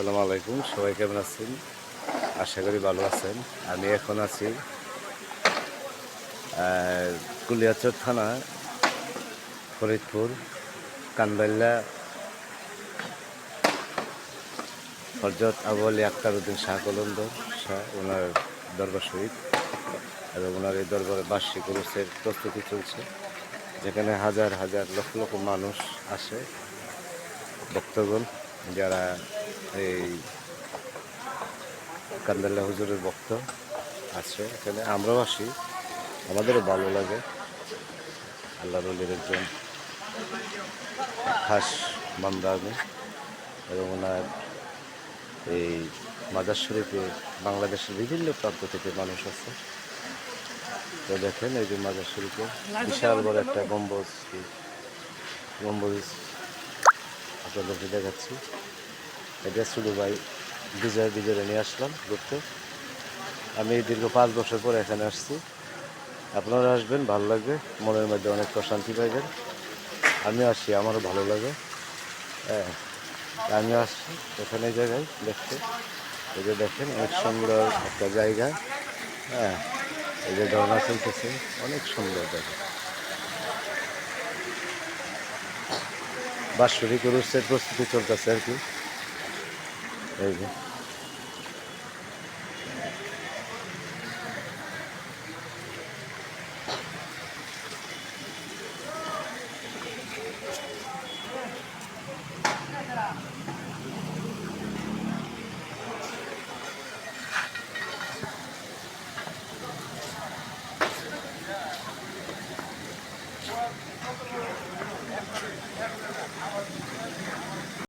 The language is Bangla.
আসসালামু আলাইকুম। সবাই কেমন আছেন? আশা করি ভালো আছেন। আমি এখন আছি কুলিয়াচর থানা, ফরিদপুর কানবাল্লা হরজত আবু আক্তার উদ্দিন শাহ কলন্দর শাহ, ওনার দরবার শহীদ এবং ওনার এই দরবারে বার্ষিক উরুসের প্রস্তুতি চলছে, যেখানে হাজার হাজার লক্ষ লক্ষ মানুষ আসে, ভক্তগণ। যারা এই কান্দাল্লা হুজুরের ভক্ত আছে, এখানে আমরাও আসি। আমাদেরও ভালো লাগে। আল্লাহ রলির একজন খাস আমি। এবং ওনার এই মাজার শরীফে বাংলাদেশের বিভিন্ন প্রান্ত থেকে মানুষ আছে। তো দেখেন এই যে মাজার শরীফে বিশাল বড় একটা গম্বুজ গম্বুজ আপনাদেরকে দেখাচ্ছি। এটা শুধু ভাই বিজয় বিজয় নিয়ে আসলাম ঘুরতে আমি দীর্ঘ পাঁচ বছর পর এখানে আসছি। আপনারা আসবেন, ভালো লাগবে। মনের মধ্যে অনেক প্রশান্তি পাইবেন। আমি আসি, আমারও ভালো লাগে। হ্যাঁ আমি আসছি এখানে জায়গায় দেখতে। এই যে দেখেন, অনেক সুন্দর একটা জায়গা। হ্যাঁ এই যে ঝর্ণা চলতেছে, অনেক সুন্দর জায়গা। বাৎসরিক অনুষ্ঠানের প্রস্তুতি চলতেছে আর কি। এই যে।